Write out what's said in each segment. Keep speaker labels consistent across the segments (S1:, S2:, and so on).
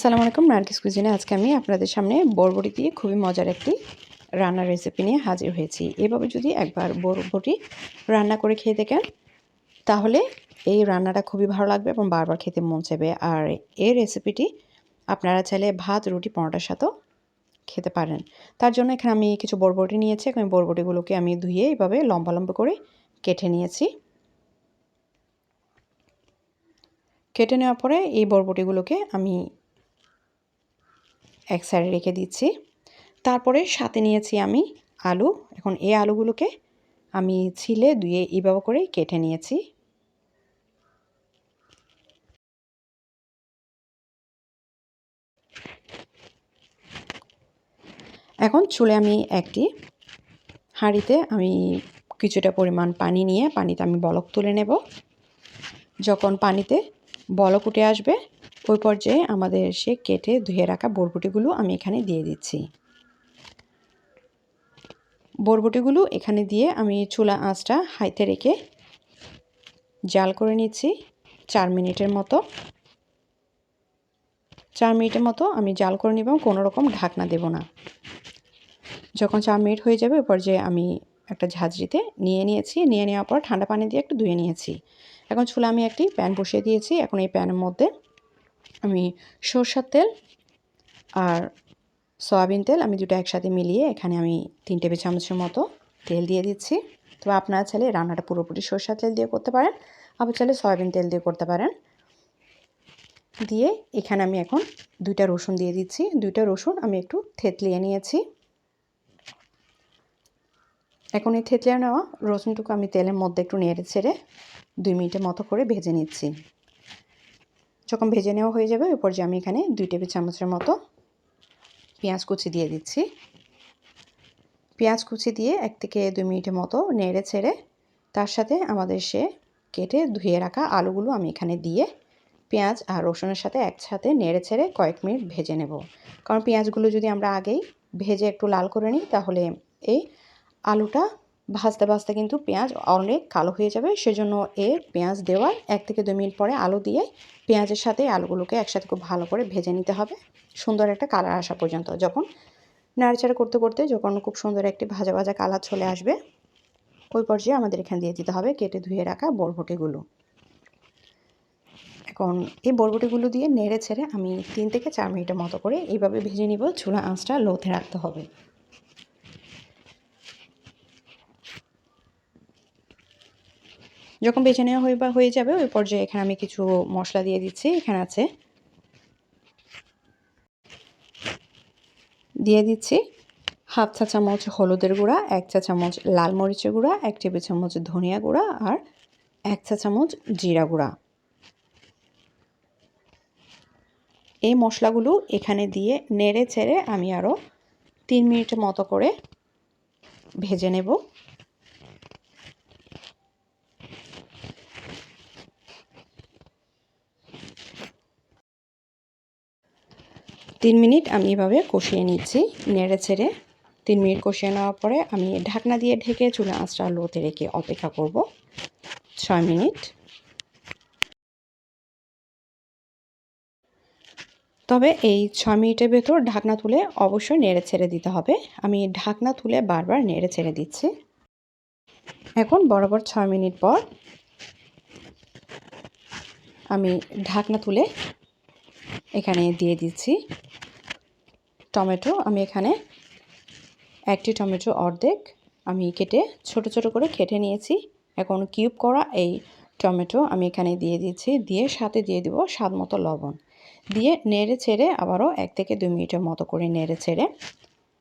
S1: আসসালামু আলাইকুম নার্গিস কুজিনে আজকে আমি আপনাদের সামনে বরবটি দিয়ে খুবই মজার একটি রান্নার রেসিপি নিয়ে হাজির হয়েছি। এভাবে যদি একবার বরবটি রান্না করে খেয়ে দেখেন, তাহলে এই রান্নাটা খুবই ভালো লাগবে এবং বারবার খেতে মন চাইবে। আর এই রেসিপিটি আপনারা চাইলে ভাত, রুটি, পরোটার সাথেও খেতে পারেন। তার জন্য এখানে আমি কিছু বরবটি নিয়েছি এবং বরবটিগুলোকে আমি ধুয়ে এইভাবে লম্বা লম্বা করে কেটে নিয়েছি। কেটে নেওয়ার পরে এই বরবটিগুলোকে আমি এক সাইডে রেখে দিচ্ছি। তারপরে সাথে নিয়েছি আমি আলু। এখন এই আলুগুলোকে আমি ছিলে ধুয়ে এইভাবে করে কেটে নিয়েছি। এখন চুলে আমি একটি হাঁড়িতে আমি কিছুটা পরিমাণ পানি নিয়ে পানিতে আমি বলক তুলে নেব। যখন পানিতে বলক উঠে আসবে ওই পর্যায়ে আমাদের সে কেটে ধুয়ে রাখা বরবটিগুলো আমি এখানে দিয়ে দিচ্ছি। বরবটিগুলো এখানে দিয়ে আমি চুলা আঁচটা হাইতে রেখে জাল করে নিচ্ছি চার মিনিটের মতো। চার মিনিটের মতো আমি জাল করে নিব, কোনো রকম ঢাকনা দেব না। যখন চার মিনিট হয়ে যাবে ওই পর্যায়ে আমি একটা ঝাঁঝরিতে নিয়ে নিয়েছি। নিয়ে নেওয়ার পর ঠান্ডা পানি দিয়ে একটু ধুয়ে নিয়েছি। এখন চুলা আমি একটি প্যান বসিয়ে দিয়েছি। এখন এই প্যানের মধ্যে আমি সরষার তেল আর সয়াবিন তেল আমি দুটো একসাথে মিলিয়ে এখানে আমি তিন টেবিল চামচের মতো তেল দিয়ে দিচ্ছি। তো আপনারা চাইলে রান্নাটা পুরোপুরি সরষার তেল দিয়ে করতে পারেন, আবার চাইলে সয়াবিন তেল দিয়ে করতে পারেন। দিয়ে এখানে আমি এখন দুইটা রসুন দিয়ে দিচ্ছি। দুইটা রসুন আমি একটু থেতলিয়ে নিয়েছি। এখন এই থেতলিয়ে নেওয়া রসুনটুকু আমি তেলের মধ্যে একটু নেড়ে ছেড়ে দুই মিনিটের মতো করে ভেজে নিচ্ছি। যখন ভেজে নেওয়া হয়ে যাবে ওই পর্যায়ে আমি এখানে দুই টেবিল চামচের মতো পেঁয়াজ কুচি দিয়ে দিচ্ছি। পেঁয়াজ কুচি দিয়ে এক থেকে দুই মিনিটের মতো নেড়ে ছেড়ে তার সাথে আমাদের সে কেটে ধুয়ে রাখা আলুগুলো আমি এখানে দিয়ে পেঁয়াজ আর রসুনের সাথে একসাথে নেড়ে ছেড়ে কয়েক মিনিট ভেজে নেব। কারণ পেঁয়াজগুলো যদি আমরা আগেই ভেজে একটু লাল করে নিই, তাহলে এই আলুটা ভাজতে ভাজতে কিন্তু পেঁয়াজ অনেক কালো হয়ে যাবে। সেজন্য এর পেঁয়াজ দেওয়ার এক থেকে দুই মিনিট পরে আলু দিয়ে পেঁয়াজের সাথে আলুগুলোকে একসাথে খুব ভালো করে ভেজে নিতে হবে। সুন্দর একটা কালার আসা পর্যন্ত। যখন নাড়াচাড়া করতে করতে যখন খুব সুন্দর একটি ভাজা ভাজা কালার চলে আসবে, ওই পর্যায়ে আমাদের এখানে দিয়ে দিতে হবে কেটে ধুয়ে রাখা বরবটিগুলো। এখন এই বরবটিগুলো দিয়ে নেড়ে ছেড়ে আমি তিন থেকে চার মিনিটের মতো করে এইভাবে ভেজে নিব। চুলা আঁচটা লোতে রাখতে হবে। যখন বেছে নেওয়া হয়ে বা হয়ে যাবে, ওই পর্যায়ে এখানে আমি কিছু মশলা দিয়ে দিচ্ছি, এখানে আছে। দিয়ে দিচ্ছি হাফ চা চামচ হলুদের গুঁড়া, এক চা চামচ লাল মরিচের গুঁড়া, এক টেবিল চামচ ধনিয়া গুঁড়া আর এক চা চামচ জিরা গুঁড়া। এই মশলাগুলো এখানে দিয়ে নেড়ে ছেড়ে আমি আরও তিন মিনিটের মতো করে ভেজে নেব। তিন মিনিট আমি এভাবে কষিয়ে নিচ্ছি, নেড়ে ছেড়ে। তিন মিনিট কষিয়ে নেওয়ার পরে আমি ঢাকনা দিয়ে ঢেকে চুলে আঁচটা লোতে রেখে অপেক্ষা করব ছয় মিনিট। তবে এই ছয় মিনিটের ভেতর ঢাকনা তুলে অবশ্যই নেড়ে ছেড়ে দিতে হবে। আমি ঢাকনা তুলে বারবার নেড়ে ছেড়ে দিচ্ছি। এখন বরাবর ছয় মিনিট পর আমি ঢাকনা তুলে এখানে দিয়ে দিচ্ছি। টমেটো আমি এখানে একটি টমেটো অর্ধেক আমি কেটে ছোট ছোট করে কেটে নিয়েছি। এখন কিউব করা এই টমেটো আমি এখানে দিয়ে দিয়েছি। দিয়ে সাথে দিয়ে দিব স্বাদ মতো লবণ। দিয়ে নেড়ে ছেড়ে আবারও এক থেকে দুই মিনিটের মতো করে নেড়ে ছেড়ে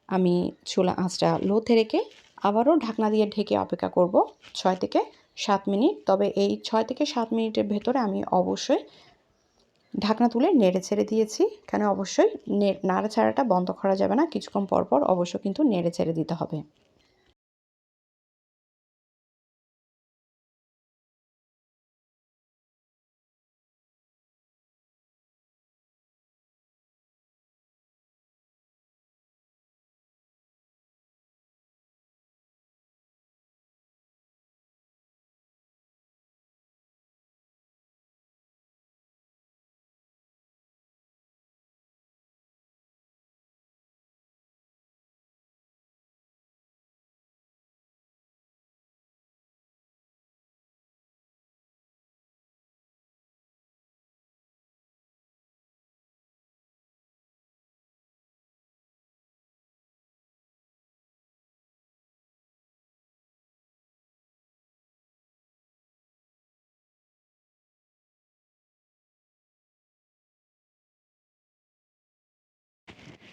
S1: আমি চুলা আঁচটা লোতে রেখে আবারও ঢাকনা দিয়ে ঢেকে অপেক্ষা করব ছয় থেকে সাত মিনিট। তবে এই ছয় থেকে সাত মিনিটের ভেতরে আমি অবশ্যই ঢাকনা তুলে নেড়ে ছেড়ে দিয়েছি। এখানে অবশ্যই নাড়াচাড়াটা বন্ধ করা যাবে না। কিছুক্ষণ পরপর পর অবশ্য কিন্তু নেড়ে ছেড়ে দিতে হবে।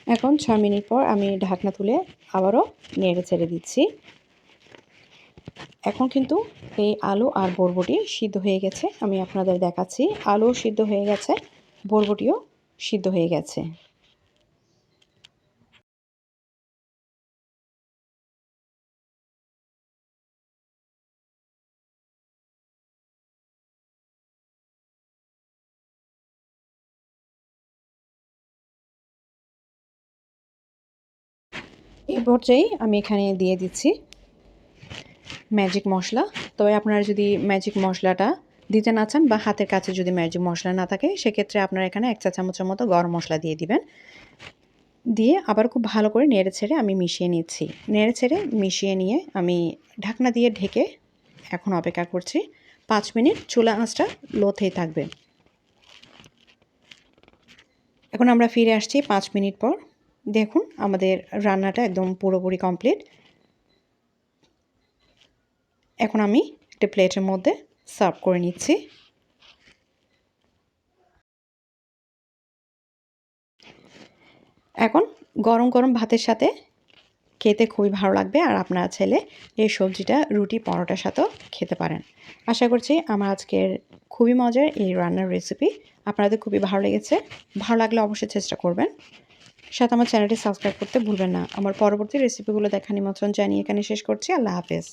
S1: এখন ছ মিনিট পর আমি ঢাকনা তুলে আবারও নেড়ে ছেড়ে দিচ্ছি। এখন কিন্তু এই আলু আর বরবটি সিদ্ধ হয়ে গেছে। আমি আপনাদের দেখাচ্ছি, আলু সিদ্ধ হয়ে গেছে, বরবটিও সিদ্ধ হয়ে গেছে। এই পর্যায়ে আমি এখানে দিয়ে দিচ্ছি ম্যাজিক মশলা। তবে আপনারা যদি ম্যাজিক মশলাটা দিতে না চান বা হাতের কাছে যদি ম্যাজিক মশলা না থাকে, সেক্ষেত্রে আপনারা এখানে এক চা চামচের মতো গরম মশলা দিয়ে দিবেন। দিয়ে আবার খুব ভালো করে নেড়ে ছেড়ে আমি মিশিয়ে নিচ্ছি। নেড়ে ছেড়ে মিশিয়ে নিয়ে আমি ঢাকনা দিয়ে ঢেকে এখন অপেক্ষা করছি। পাঁচ মিনিট চুলা আঁচটা লোথেই থাকবে। এখন আমরা ফিরে আসছি পাঁচ মিনিট পর। দেখুন, আমাদের রান্নাটা একদম পুরোপুরি কমপ্লিট এখন আমি একটা প্লেটের মধ্যে সার্ভ করে নিচ্ছি। এখন গরম গরম ভাতের সাথে খেতে খুবই ভালো লাগবে, আর আপনারা ছেলে এই সবজিটা রুটি, পরোটার সাথেও খেতে পারেন। আশা করছি আমার আজকের খুবই মজার এই রান্নার রেসিপি আপনাদের খুবই ভালো লেগেছে। ভালো লাগলে অবশ্যই চেষ্টা করবেন। সাথে আমার চ্যানেলটি সাবস্ক্রাইব করতে ভুলবেন না। আমার পরবর্তী রেসিপিগুলো দেখা নিমন্ত্রণ জানিয়ে এখানে শেষ করছি। আল্লাহ হাফেজ।